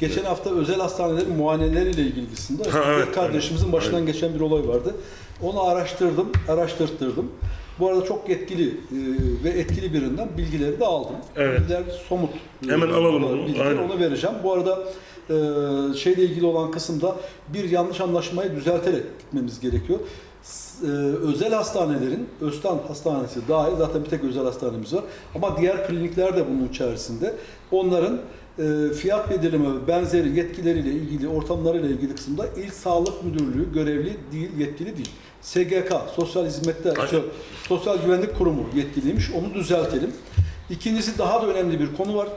Geçen hafta özel hastanelerin muayeneleriyle ilgili kısımda Ha, evet, kardeşimizin başından geçen bir olay vardı. Onu araştırdım, araştırttırdım. Bu arada çok yetkili e, ve etkili birinden bilgileri de aldım. Evet. Bilgiler somut. e, Hemen alalım onu, bilgiler, aynen. Onu vereceğim. Bu arada e, şeyle ilgili olan kısımda bir yanlış anlaşmayı düzelterek gitmemiz gerekiyor. S- e, özel hastanelerin, Öztan Hastanesi dahil zaten bir tek özel hastanemiz var. Ama diğer klinikler de bunun içerisinde. Onların e, fiyat belirleme ve benzeri yetkileriyle ilgili, ortamlarıyla ilgili kısımda İl Sağlık Müdürlüğü görevli değil, yetkili değil. SGK, Sosyal Hizmetler, Aynen. Sosyal Güvenlik Kurumu yetkiliymiş. Onu düzeltelim. İkincisi daha da önemli bir konu var.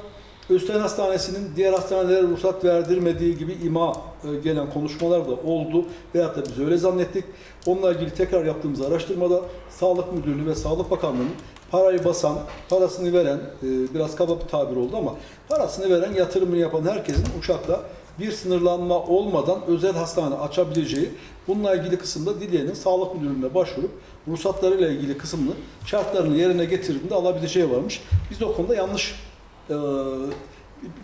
Özten Hastanesi'nin diğer hastanelere ruhsat verdirmediği gibi ima e, gelen konuşmalar da oldu. Veyahut da biz öyle zannettik. Onunla ilgili tekrar yaptığımız araştırmada Sağlık Müdürlüğü ve Sağlık Bakanlığı'nın parayı basan, parasını veren, e, biraz kaba bir tabir oldu ama parasını veren, yatırımını yapan herkesin uçakla bir sınırlanma olmadan özel hastane açabileceği, bununla ilgili kısımda dileyenin Sağlık Müdürlüğü'ne başvurup ruhsatlarıyla ilgili kısmını şartlarını yerine getirdiğinde alabileceği varmış. Biz o konuda yanlış e,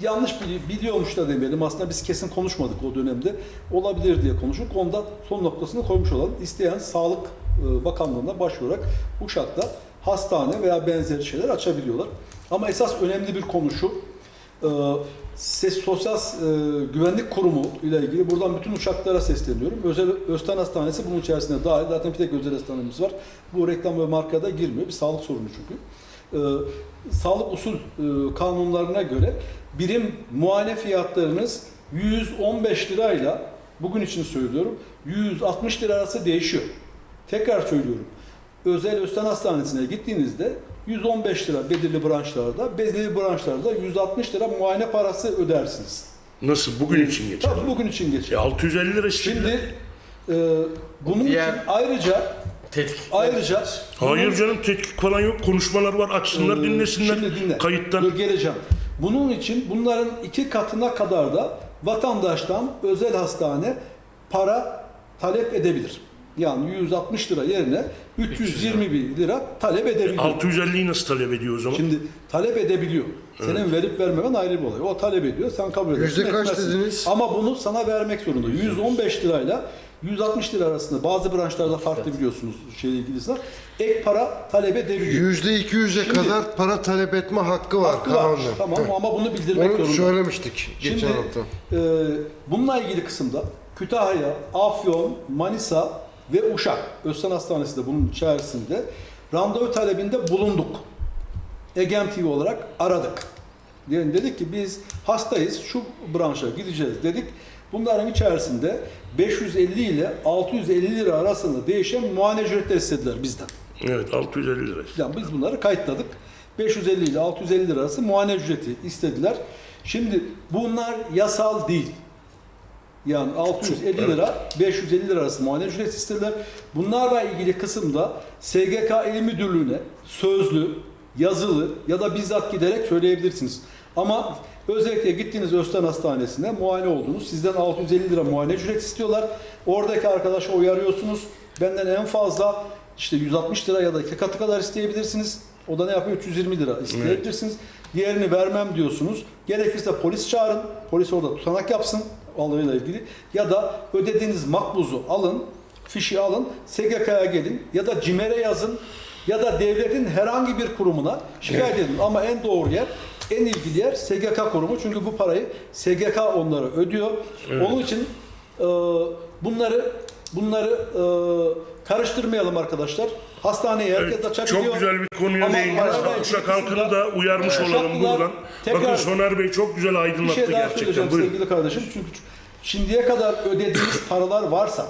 yanlış bili- biliyormuş da demeyelim. Aslında biz kesin konuşmadık o dönemde. Olabilir diye konuştuk. Onda son noktasını koymuş olalım. İsteyen Sağlık e, Bakanlığı'na başvurarak Uşak'ta hastane veya benzeri şeyler açabiliyorlar. Ama esas önemli bir konu şu. e, Ses Sosyal e, Güvenlik Kurumu ile ilgili buradan bütün uçaklara sesleniyorum. Özel Özten Hastanesi bunun içerisinde dahil. Zaten bir tek özel hastanemiz var. Bu reklam ve markada girmiyor. Bir sağlık sorunu çünkü. Ee, sağlık usul e, kanunlarına göre birim muayene fiyatlarınız 115 lirayla bugün için söylüyorum 160 lira arası değişiyor. Tekrar söylüyorum. Özel Özten Hastanesi'ne gittiğinizde 115 lira belirli branşlarda, belirli branşlarda 160 lira muayene parası ödersiniz. Nasıl? Bugün için geçer. Tabii bugün için E, geçer. 650 lira işte. Şimdi e, bunun Diğer- için ayrıca Tetkik. ayrıca Hayır canım tetkik falan yok. Konuşmalar var. Açsınlar Ee, dinlesinler. Şimdi dinle. Kayıttan. Dur geleceğim. Bunun için bunların iki katına kadar da vatandaştan özel hastane para talep edebilir. Yani 160 lira yerine 321 lira talep edebiliyor. 650'yi nasıl talep ediyor o zaman? Şimdi talep edebiliyor. Senin verip vermemen ayrı bir olay. O talep ediyor, sen kabul edersin. Yüzde kaç etmezsin. dediniz? Ama bunu sana vermek zorunda. 115 lirayla 160 lira arasında bazı branşlarda farklı biliyorsunuz şeyle ilgilisi. Ek para talep edebiliyor. Yüzde 200'e Şimdi- kadar para talep etme hakkı var Hakkı var. kanunda. Tamam Evet. ama bunu bildirmek Onu zorunda. söylemiştik geçen Şimdi hafta. e, bununla ilgili kısımda Kütahya, Afyon, Manisa ve Uşak Özsen Hastanesi de bunun içerisinde randevu talebinde bulunduk. Egem TV olarak aradık. Yani dedik ki biz hastayız, şu branşa gideceğiz dedik. Bunların içerisinde 550 ile 650 lira arasında değişen muayene ücretleri istediler bizden. Evet 650 lira. Yani biz bunları kayıtladık. 550 ile 650 lira arası muayene ücreti istediler. Şimdi bunlar yasal değil. Yani 650 lira 550 lira arası muayene ücreti istediler. Bunlarla ilgili kısımda SGK İl Müdürlüğü'ne sözlü, yazılı ya da bizzat giderek söyleyebilirsiniz. Ama özellikle gittiğiniz Özten Hastanesi'ne muayene oldunuz. Sizden 650 lira muayene ücreti istiyorlar. Oradaki arkadaşa uyarıyorsunuz. Benden en fazla işte 160 lira ya da iki katı kadar isteyebilirsiniz. O da ne yapıyor? 320 lira isteyebilirsiniz. Diğerini vermem diyorsunuz. Gerekirse polis çağırın. Polis orada tutanak yapsın alanıyla ilgili. Ya da ödediğiniz makbuzu alın, fişi alın, SGK'ya gelin ya da CİMER'e yazın ya da devletin herhangi bir kurumuna şikayet edin. Ama en doğru yer, en ilgili yer SGK kurumu. Çünkü bu parayı SGK onlara ödüyor. Onun için e, bunları bunları e, karıştırmayalım arkadaşlar. Hastaneye herkes açabiliyor. çok güzel bir konuya değindiniz. Uşak halkını kısımda- da uyarmış Evet. olalım buradan. tekrar- Bakın Soner Bey çok güzel Bir aydınlattı şey daha gerçekten. Buyurun. sevgili kardeşim. Çünkü şimdiye kadar ödediğiniz paralar varsa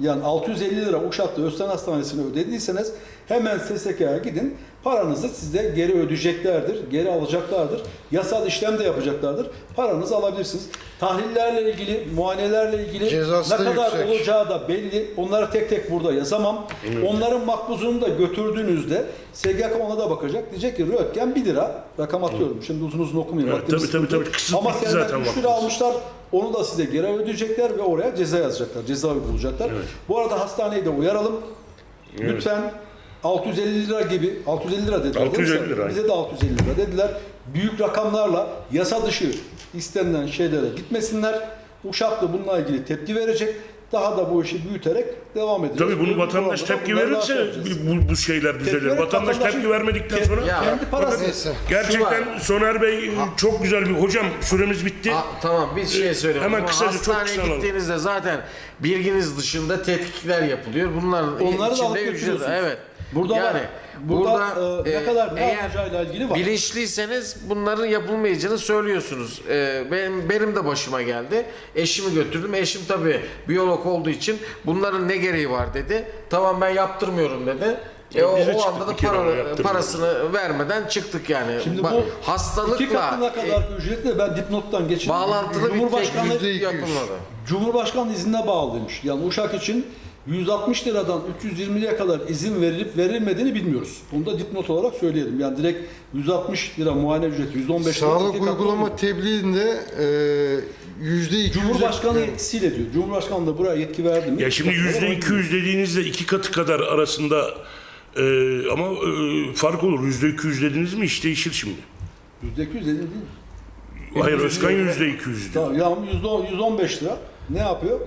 yani 650 lira Uşak'ta Özten Hastanesi'ne ödediyseniz hemen SSK'ya gidin. Paranızı size geri ödeyeceklerdir, geri alacaklardır. Yasal işlem de yapacaklardır. Paranızı alabilirsiniz. Tahlillerle ilgili, muayenelerle ilgili Cezası ne da kadar yüksek. olacağı da belli. Onları tek tek burada yazamam. Onların makbuzunu da götürdüğünüzde SGK ona da bakacak. Diyecek ki röntgen 1 lira. Rakam atıyorum. Şimdi uzun uzun okumayayım. Evet, tabii, tabii, tabii. Kısıtlı Ama senden zaten 3 lira almışlar. Onu da size geri ödeyecekler ve oraya ceza yazacaklar. Ceza uygulayacaklar. Evet. Bu arada hastaneyi de uyaralım. Lütfen 650 lira gibi 650 lira dediler. değil mi 650 sen? lira. Bize de 650 lira dediler. Büyük rakamlarla yasa dışı istenilen şeylere gitmesinler. Uşak da bununla ilgili tepki verecek. Daha da bu işi büyüterek devam edecek. Tabii bunu vatandaş tepki verirse bu, bu şeyler düzelir. Vatandaş tepki vermedikten sonra Ya, kendi parası. Neyse. gerçekten Soner Bey çok güzel bir hocam süremiz bitti. Ha, tamam bir şey söyleyeyim. hemen Ama kısaca, çok hastaneye kısa alalım. gittiğinizde zaten bilginiz dışında tetkikler yapılıyor. Bunların Onları da içinde alıp ücret. götürüyorsunuz. Evet. Burada yani var. Burada, e, ne kadar ne eğer yapacağıyla ilgili var. Bilinçliyseniz bunların yapılmayacağını söylüyorsunuz. E, benim benim de başıma geldi. Eşimi götürdüm. Eşim tabii biyolog olduğu için bunların ne gereği var dedi. Tamam ben yaptırmıyorum dedi. E, o, o anda da bir para- parasını vermeden çıktık yani. Şimdi bu iki hastalıkla katına kadar ücreti de ben dipnottan geçirdim. bağlantılı bir Yüzde iki yüz. yapılmadı. Cumhurbaşkanı iznine bağlıymış. Yani Uşak için 160 liradan 320 liraya kadar izin verilip verilmediğini bilmiyoruz. Bunu da dipnot olarak söyleyelim. Yani direkt 160 lira muayene ücreti, 115 lira. Sağlık uygulama tebliğinde e, yüzde iki Cumhurbaşkanı yetkisiyle diyor. Cumhurbaşkanı da buraya yetki verdi mi? Ya şimdi İki katı yüzde kadar 200 dediğinizde iki katı kadar arasında e, ama e, fark olur. Yüzde 200 dediniz mi iş değişir şimdi. Yüzde 200 dediğin değil mi? Hayır Özkan yüzde 200 diyor. Tamam, ya yüzde on- 115 lira. Ne yapıyor?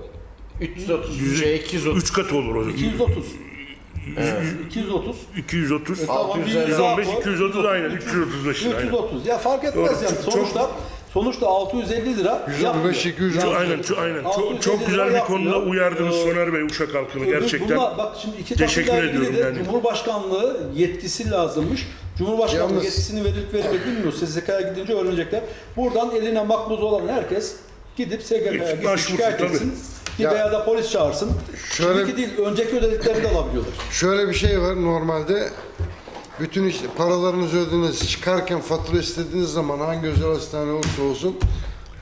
330, şey 230. 3 katı olur o. 230. 230. 230. E tamam, bir 650, yüzde 115, altı, 230 aynen. 335 lira aynen. 330. Ya fark etmez Doğru, yani. çok- Sonuçta sonuçta 650 lira 115, yapmıyor. 200 Yani- Aynen, çok, aynen. Çok, 650 çok güzel bir konuda yapmıyor. uyardınız Ee, Soner Bey Uşak halkını gerçekten. Bunlar, bak şimdi iki teşekkür ediyorum de yani. Cumhurbaşkanlığı yetkisi lazımmış. Cumhurbaşkanlığı Yalnız- yetkisini verip verip bilmiyor. SSK'ya gidince öğrenecekler. Buradan eline makbuz olan herkes gidip SGK'ya gitsin Başvursun, şikayet tabii. Etsin. Ya- veya da polis çağırsın. Şöyle- Şimdiki değil, önceki ödediklerini de alabiliyorlar. Şöyle bir şey var normalde bütün işte paralarınızı ödediniz çıkarken fatura istediğiniz zaman hangi özel hastane olursa olsun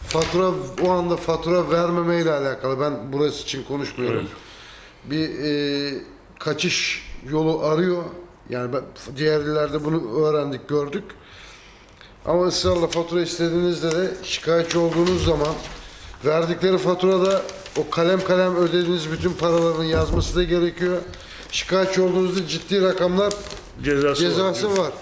fatura o anda fatura vermeme ile alakalı ben burası için konuşmuyorum. Bir e, kaçış yolu arıyor. Yani ben, diğer illerde bunu öğrendik gördük. Ama ısrarla fatura istediğinizde de şikayetçi olduğunuz zaman verdikleri faturada o kalem kalem ödediğiniz bütün paraların yazması da gerekiyor. Şikayetçi olduğunuzda ciddi rakamlar Cezası, cezası var. var.